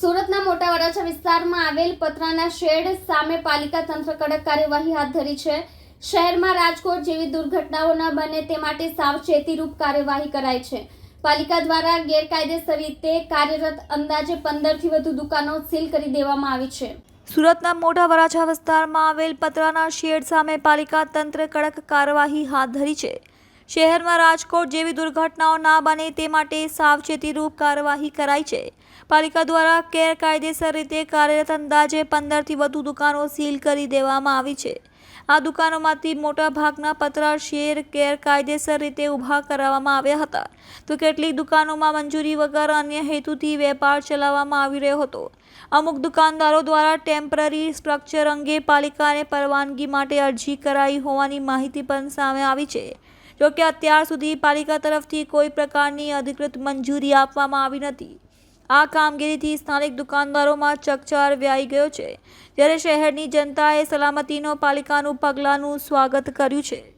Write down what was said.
સુરતના મોટા વરાછા વિસ્તારમાં આવેલ પતરાના શેડ સામે પાલિકા તંત્ર કડક કાર્યવાહી હાથ ધરી છે. શહેરમાં રાજકોટ જેવી દુર્ઘટનાઓ ન બને તે માટે સાવચેતીરૂપ કાર્યવાહી કરાઈ છે. પાલિકા દ્વારા ગેરકાયદેસર રીતે કાર્યરત અંદાજે પંદરથી વધુ દુકાનો સીલ કરી દેવામાં આવી છે. સુરતના મોટા વરાછા વિસ્તારમાં આવેલ પતરાના શેડ સામે પાલિકા તંત્ર કડક કાર્યવાહી હાથ ધરી છે. શહેરમાં રાજકોટ જેવી દુર્ઘટનાઓ ના બને તે માટે સાવચેતીરૂપ કાર્યવાહી કરાઈ છે. પાલિકા દ્વારા ગેરકાયદેસર રીતે કાર્યરત અંદાજે પંદરથી વધુ દુકાનો સીલ કરી દેવામાં આવી છે. આ દુકાનોમાંથી મોટાભાગના પતરા શેર ગેરકાયદેસર રીતે ઊભા કરાવવામાં આવ્યા હતા. તો કેટલીક દુકાનોમાં મંજૂરી વગર અન્ય હેતુથી વેપાર ચલાવવામાં આવી રહ્યો હતો. અમુક દુકાનદારો દ્વારા ટેમ્પરરી સ્ટ્રક્ચર અંગે પાલિકાને પરવાનગી માટે અરજી કરાઈ હોવાની માહિતી પણ સામે આવી છે. જોકે અત્યાર સુધી પાલિકા તરફથી કોઈ પ્રકારની અધિકૃત મંજૂરી આપવામાં આવી નથી. આ કામગીરીથી સ્થાનિક દુકાનદારોમાં ચકચાર વ્યાઈ ગયો છે. જ્યારે શહેરની જનતાએ સલામતીનો પાલિકાનું પગલાંનું સ્વાગત કર્યું છે.